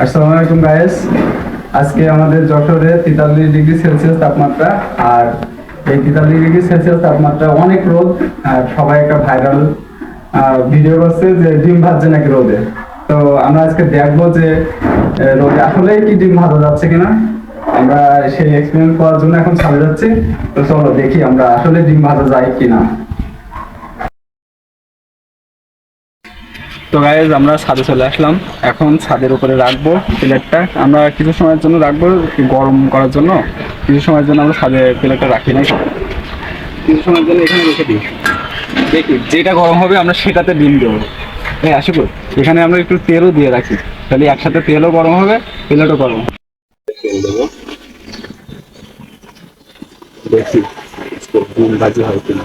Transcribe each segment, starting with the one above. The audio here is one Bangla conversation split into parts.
আসসালামু আলাইকুম আজকে আমাদের যশোরে তেতাল্লিশ ডিগ্রি সেলসিয়াস তাপমাত্রা, আর এই তেতাল্লিশ ডিগ্রি সেলসিয়াস তাপমাত্রা অনেক রোদ, আর সবাই একটা ভাইরাল ভিডিও করছে যে ডিম ভাজছে নাকি রোদে। তো আমরা আজকে দেখব যে রোদে আসলেই কি ডিম ভাজা যাচ্ছে কিনা। আমরা সেই এক্সপেরিমেন্ট করার জন্য এখন ছাড়ে যাচ্ছি। তো চলো দেখি আমরা আসলে ডিম ভাজা যায় কিনা। তো গাইজ আমরা ছাদে চলে আসলাম। এখন ছাদের উপরে রাখব প্লেটটা আমরা কিছু সময়ের জন্য রাখব গরম করার জন্য। কিছু সময়ের জন্য আমরা ছাদে প্লেটটা রাখি নাই। কিছু সময়ের জন্য এখানে রেখে দিই। দেখি, যেটা গরম হবে আমরা সেটাতে ডিম দেবো। হ্যাঁ আসুক এখানে আমরা একটু তেলও দিয়ে রাখি। তাহলে একসাথে তেলও গরম হবে প্লেটও গরম তেল দেবো। দেখি ডিম বাজি হয় কিনা।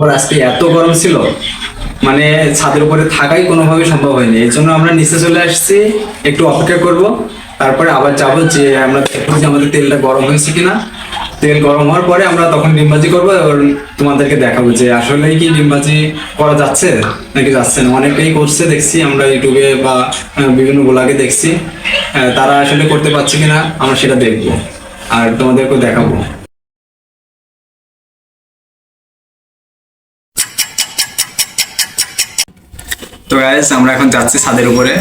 তারপর আজকে এত গরম ছিল মানে ছাদের উপরে থাকাই কোনোভাবে সম্ভব হয়নি। এই জন্য আমরা নিচে চলে আসছি, একটু অপেক্ষা করব, তারপরে আবার যাব যে আমরা দেখব যে আমাদের তেলটা গরম হয়েছে কিনা। তেল গরম হওয়ার পরে আমরা তখন ডিমবাজি করব এবং তোমাদেরকে দেখাবো যে আসলে কি ডিমবাজি করা যাচ্ছে নাকি যাচ্ছে না। অনেকেই করছে, দেখছি আমরা ইউটিউবে বা বিভিন্ন ব্লগে দেখছি তারা আসলে করতে পারছে কিনা, আমরা সেটা দেখব, আর তোমাদেরকেও দেখাবো। তো গাইস আমরা এখন যাচ্ছি ছাদের উপরে।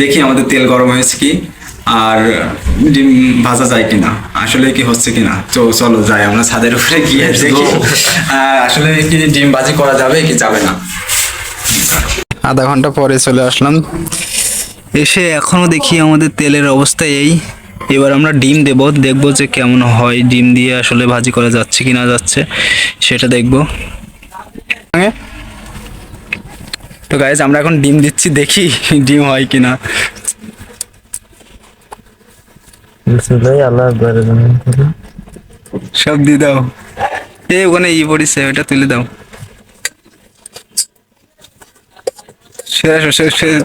দেখি আমাদের তেল গরম হয়েছে কি আর ডিম ভাজা যায় কিনা আসলে কি হচ্ছে কিনা। তো চলো যাই আমরা ছাদের উপরে গিয়ে দেখি আসলে কি ডিম ভাজি করা যাবে কি যাবে না। আধা ঘণ্টা পরে চলে আসলাম। এসে এখনও দেখি আমাদের তেলের অবস্থা এই। এবার আমরা ডিম দেব দেখব যে কেমন হয় ডিম দিয়ে আসলে ভাজি করা যাচ্ছে কি না যাচ্ছে সেটা দেখব। তো গাইজ আমরা এখন ডিম দিচ্ছি দেখি ডিম হয় কিনা। সব দিয়ে দাও। এ ওখানে ই পড়িছে ওটা তুলে দাও।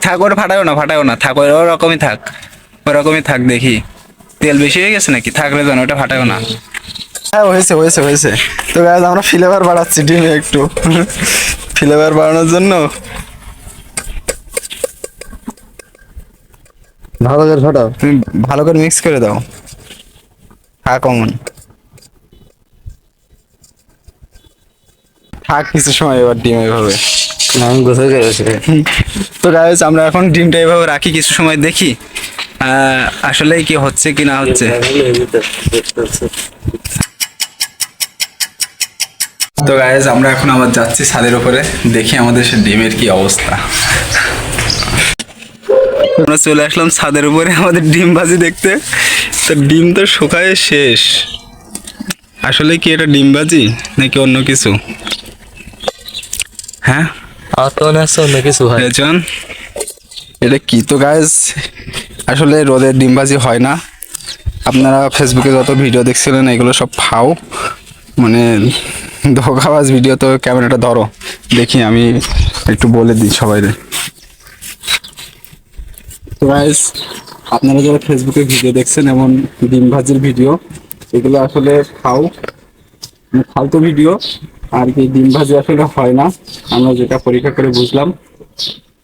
থাক ওটা ফাটাও না ফাটাও না থাক ওরকমই থাক ওরকমই থাক দেখি। তেল বেশি হয়ে গেছে নাকি? থাকলে জানো ওটা ফাটাও না। হ্যাঁ হয়েছে হয়েছে হয়েছে। তো গাইজ আমরা ফ্লেভার বাড়াচ্ছি ডিমে একটু। ফ্লেভার বাড়ানোর জন্য। ভালো করে ফাটাও তুমি ভালো করে মিক্স করে দাও। থাক অমন থাক কিছু সময় এবার ডিম এভাবে। আমি গোসল করেছি তো গাইস আমরা এখন ডিমটা এভাবে রাখি কিছু সময় দেখি আসলে কি হচ্ছে কি না হচ্ছে। তো গাইজ আমরা এখন আবার যাচ্ছি ছাদের উপরে দেখি আমাদের সে ডিমের কি অবস্থা। আমরা চলে আসলাম ছাদের উপরে আমাদের ডিম ভাজি দেখতে। তো ডিম তো শুকায় শেষ। আসলে কি এটা ডিম ভাজি নাকি অন্য কিছু? হ্যাঁ? অন্য কিছু রেজন এটা কি তো গাইজ আসলে রোদের ডিমবাজি হয় না। আপনারা ফেসবুকে যত ভিডিও দেখছিলেন এগুলো সব ফাও। মানে ধোকাবাজ ভিডিও তো ক্যামেরাটা ধরো। দেখি আমি একটু বলে দিই সবাই তো গাইজ আপনারা যারা ফেসবুকে ভিডিও দেখছেন, এমন ডিম ভাজির ভিডিও, এগুলো আসলে ফাও মানে ফালতু ভিডিও, আর কি ডিম ভাজি আসলে হয় না। আমরা যেটা পরীক্ষা করে বুঝলাম।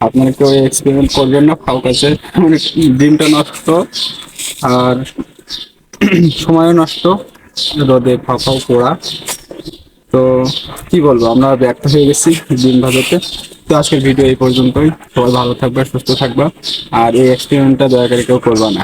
আপনারা কেউ এক্সপেরিমেন্ট করবেন না ফাও কাছে। মানে ডিমটা নষ্ট, আর সময়ও নষ্ট, রোদে ফাও ফাও পোড়া। তো কি বলব, আমরা ব্যর্থ হয়ে গেছি ডিম ভাজাতে। তো আজকের ভিডিও এই পর্যন্তই। সবাই ভালো থাকবে, সুস্থ থাকবা। আর এই এক্সপেরিমেন্টটা দয়া করে কেউ করবা না।